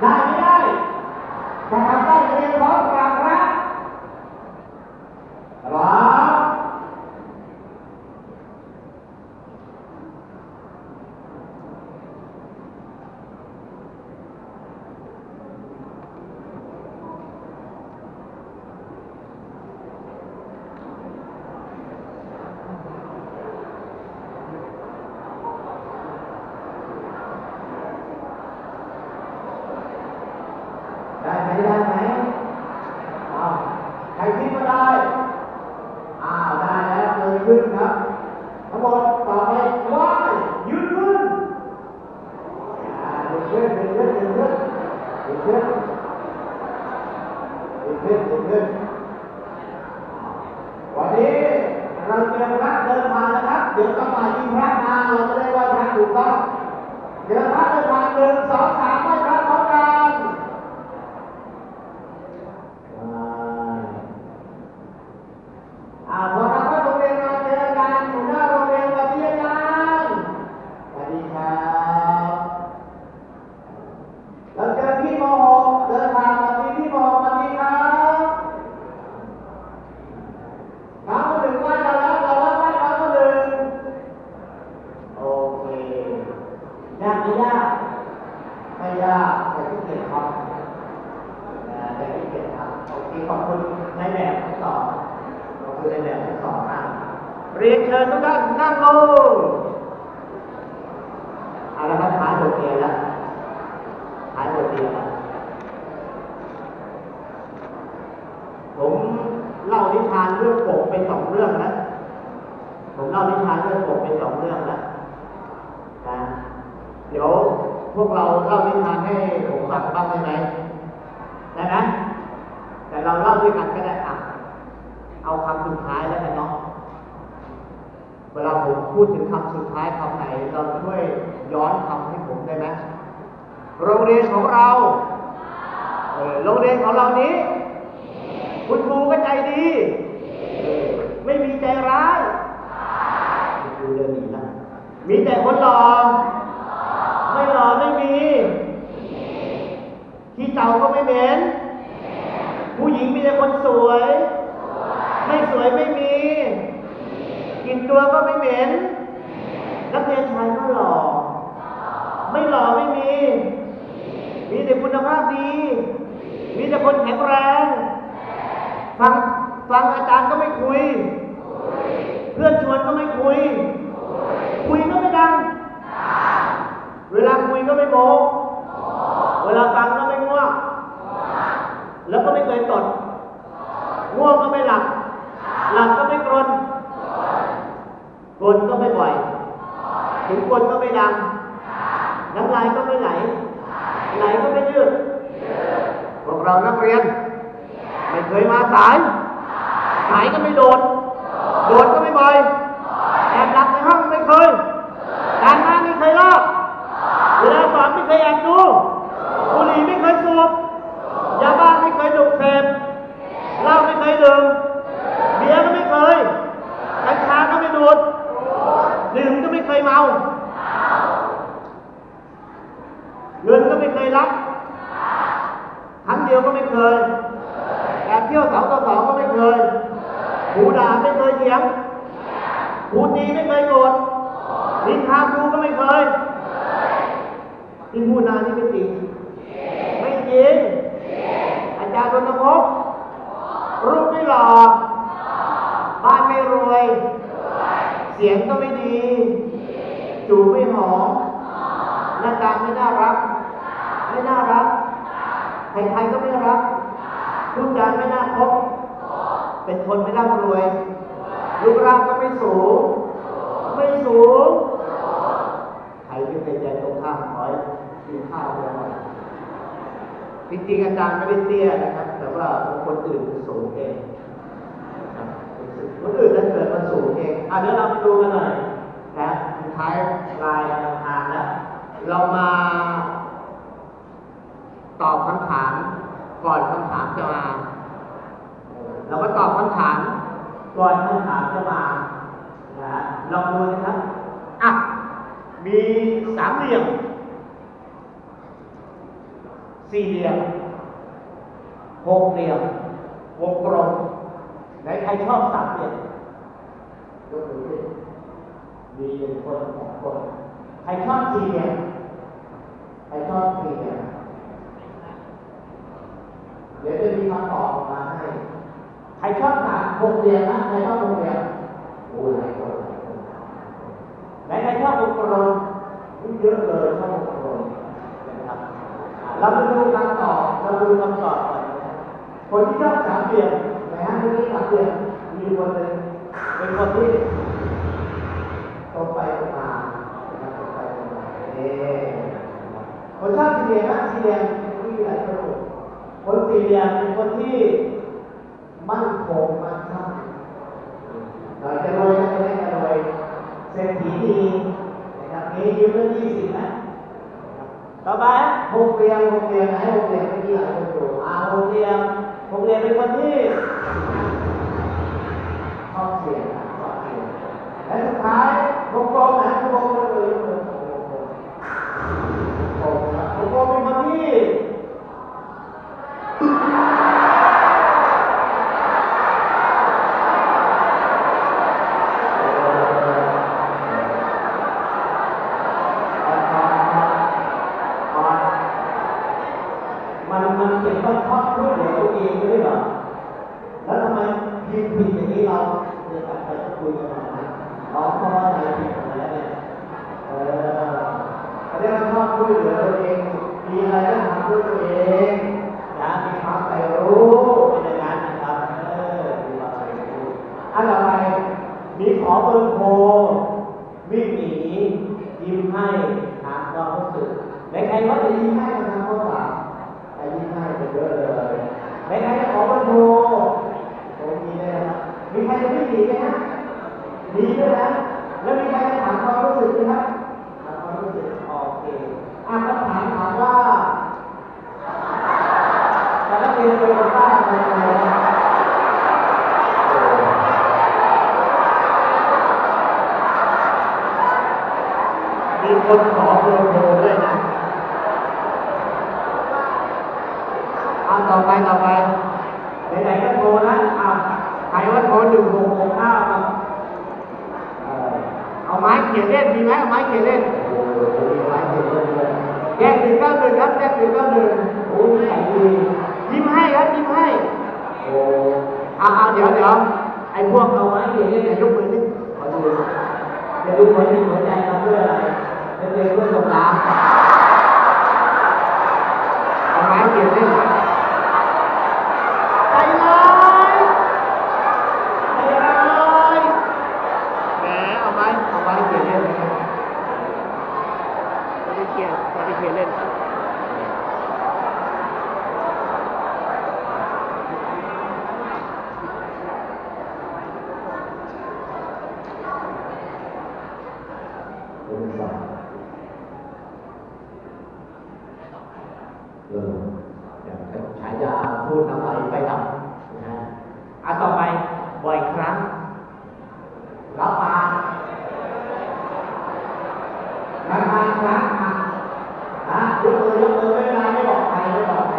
ได้ไม่ได้ถ้าทำได้จะเรียนร้องกราบพระครับ ได้ไหมได้ไหมอ้าวใครคิดว่าได้ อ้าวได้แล้วเลยขึ้นครับ ทั้งหมดต่อไปไหว้ยืนขึ้นอ่ายืนขึ้นยืนขึ้นยืนขึ้นยืนขึ้นยืนขึ้นยืนขึ้นวันนี้เราเจอพระเดินมานะครับ เดี๋ยวต้องมาที่พระมาเราจะได้ไหว้พระถูกต้อง เดี๋ยวพระเดินมาหนึ่งสองสามไหว้พระพร้อมกันอ่าพอเราเข้าโรงเรียนมาเจอกันอยู่หน้าโรงเรียนสวัสดีอาจารย์สวัสดีครับเราเจอพี่ม .6 เดินทางมาที่พี่ม .6 สวัสดีครับน้ำมาถึงบ้านเราแล้วเรารับบ้านเราก็หนึ่งโอเคยากไม่ยากไม่ยากแต่ที่เกียจทำนะแต่ที่เกียจทำโอเค ขอบคุณในแบบทั้งสองเราคือในแบบที่สองนะเรียนเชิญทุกท่านนั่งลงเอาละครับท้ายบทเรียนแล้วท้ายบทเรียนแล้วผมเล่านิทานเรื่องกเป็นสองเรื่องนะ ผมเล่านิทานเรื่องกเป็นสองเรื่องแล้วนะเดี๋ยวพวกเราเล่านิทานให้ผมฟังบ้างได้ไหมได้ไหม แต่เราเล่าด้วยกันก็ได้อะเอาคำสุดท้ายแล้วกันเนาะเวลาผมพูดถึงคำสุดท้ายคำไหน เราช่วยย้อนคำให้ผมได้ไหมโรงเรียนของเราโรงเรียนของเรานี้ คุณครูก็ใจดี ไม่มีใจร้ายคุณครูเดินหนีนะมีแต่คนหล่อไม่หล่อไม่มี ที่เต่าก็ไม่เหม็น ผู้หญิงมีแต่คนสวย ไม่สวยไม่มี กินตัวก็ไม่เหม็น นักเรียนชายก็หล่อ ไม่หล่อไม่มี มีแต่คุณภาพดี มีแต่คนแข็งแรงฟังอาจารย์ก็ไม่คุย เพื่อนชวนก็ไม่คุย คุยก็ไม่ดัง เวลาคุยก็ไม่โมเวลาฟังก็ไม่ง่วง แล้วก็ไม่เคยตด ง่วงก็ไม่หลับ หลับก็ไม่กรนกรนก็ไม่บ่อย ถึงคนก็ไม่ดังน้ำลายก็ไม่ไหล ไหลก็ไม่ยืดพวกเรานักเรียน ไม่เคยมาสาย สายก็ไม่โดด โดดก็ไม่บ่อย แอบหลับในห้องไม่เคย การบ้านไม่เคยลอกเวลาสอนไม่เคยแอบดู บุหรี่ไม่เคยสูบ ยาบ้าไม่เคยดูดเสพเหล้าไม่เคยดื่มเบียร์ก็ไม่เคย กัญชาก็ไม่ดูด ดื่มก็ไม่เคยเมา เงินก็ไม่เคยรับ ครั้งเดียวก็ไม่เคยแอบเที่ยวสองต่อสองก็ไม่เคยหูด่าไม่เคยเถียงหูตีไม่เคยโกรธนินทาครูก็ไม่เคยที่พูดนานี่ไม่จริงไม่จริงอาจารย์รณพงศ์รูปไม่หล่อบ้านไม่รวย เสียงก็ไม่ดี จูบไม่หอมหน้าตาไม่น่ารัก ไม่น่ารัก ใครๆก็ไม่รักพูดจาไม่น่าคบเป็นคนไม่ร่ำรวยรูปร่างก็ไม่สูง ไม่สูง ใครที่เคยใจตรงข้ามขอให้กินข้าวด้วยนะจริงๆอาจารย์ไม่ได้เตี้ยนะครับ แต่ว่าคนอื่นสูงเองครับคนอื่นนั้นเกิดมันสูงเองอะเดี๋ยวเราไปดูกันหน่อยนะสุดท้ายลายทางแล้วเรามา ตอบคำถามก่อนคำถามจะมา เราก็ตอบคำถามก่อนคำถามจะมานะลองดูนะครับอะมีสามเหลี่ยม สี่เหลี่ยมหกเหลี่ยมวงกลมไหนใครชอบสามเหลี่ยมยกมือขึ้นมีหนึ่งคนสองคนใครชอบสี่เหลี่ยมใครชอบสี่เหลี่ยม ดี๋ยวจะมีคำตอบมาให้ ใครชอบสามหกเหลี่ยมนะใครชอบหกเหลี่ยมโอ้ยหลายคนหลายคนไหนใครชอบวงกลมเยอะเลยชอบวงกลมนะครับเรามาดูคำตอบเราดูคำตอบก่อนนะครับคนที่ชอบสามเหลี่ยมนะฮะคนที่สามเหลี่ยมมีคนหนึ่งเป็นคนที่ตรงไปตรงมาครับตรงไปตรงมาเอ๊คนชอบสี่เหลี่ยมนะสี่เหลี่ยมที่หลายคนบอกคน สี่เหลี่ยเป็นคนที่มั่นคงมั่นคงเราจะรวยนะจะได้จะรวยเศรษฐีดีนะครับมียืมเงินยี่สิบนะต่อไปหกเหลี่ยมหกเหลี่ยมไหนหกเหลี่ยมเมื่อกี้หลายคนดูอ่าหกเหลี่ยมหกเหลี่ยมเป็นคนที่ชอบเสียงชอบเสียงและสุดท้ายวงกลมนะวงกลม เดี๋ยวกลับไปจะคุยกันหน่อยนะน้องเขาว่าอะไรผิดอะไรเนี่ยเออเขาเรียกว่าชอบช่วยเหลือตัวเอง มีอะไรก็ทำด้วยตัวเองนะมีความใฝ่รู้เป็นอย่างนั้นนะครับเออมีความใฝ่รู้อันต่อไปมีขอเบอร์โทรวิ่งหนียิ้มให้ถามความรู้สึกในใครว่าจะยิ้มให้มาทำข้อสามใครยิ้มให้ไปเยอะเลยในใครจะขอเบอร์โทรโอ้มีเลยนะครับมีใค รจะวิ่งหนีไหมฮะมีด้วยนะแล้วมีใครจะถามความรู้สึกไหมครับถามความรู้สึกโอเคอะคำถามถามว่าแต่ละเรียนโตโยต้าอะไรนะมีคนขอเบอร์โทรด้วยนะเอาต่อไปต่อไปไหนๆก็โทรนะ ว่าโทรหนึ่งหกหกเก้าครับเอาไม้เขียนเล่นมีไหมเอาไม้เขียนเล่นแยกหนึ่งเก้าหนึ่งครับแยกหนึ่งเก้าหนึ่งโอ้ยใส่ดียิ้มให้ครับยิ้มให้โอ้เอาเอาเดี๋ยวเดี๋ยวไอ้พวกเอาไม้เขียนเล่นเนี่ยยกมือขึ้นขอดูจะดูหัวจิตหัวใจเราเพื่ออะไรเพื่อเพื่อส่งน้ำเอาไม้เขียนเล่นใจร้ายใจร้าย แหมเอาไม้เอาไม้เขียนเล่นนะครับ ไม่ได้เขียนไม่ได้เขียนเล่น เป็นสามเอออย่างฉายาพูดน้ำไหลไฟดับนะฮะอะต่อไปบ่อยครั้ง รับมาทำงานครั้งอะนะยกมือยกมือไม่เป็นไรไม่บอกใครไม่บอกใคร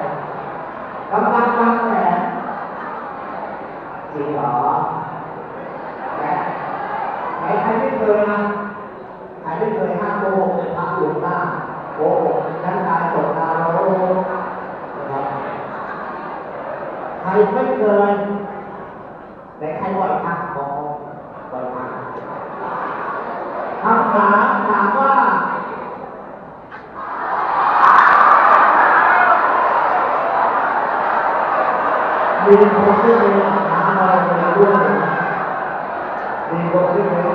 กำลังวางแผนจริงเหรอแหมใครใครไม่เคยนะใครไม่เคยห้ามโกหกในพระหลวงตาโกหกชั้นตายตกตาโลนะครับใครไม่ เคยแต่ใครบ่อยพักบอกบ่อยครั้งคำถามถามว่ามีคนที่ไปอาบน้ำเราได้วยมีคนที่ไปอาบน้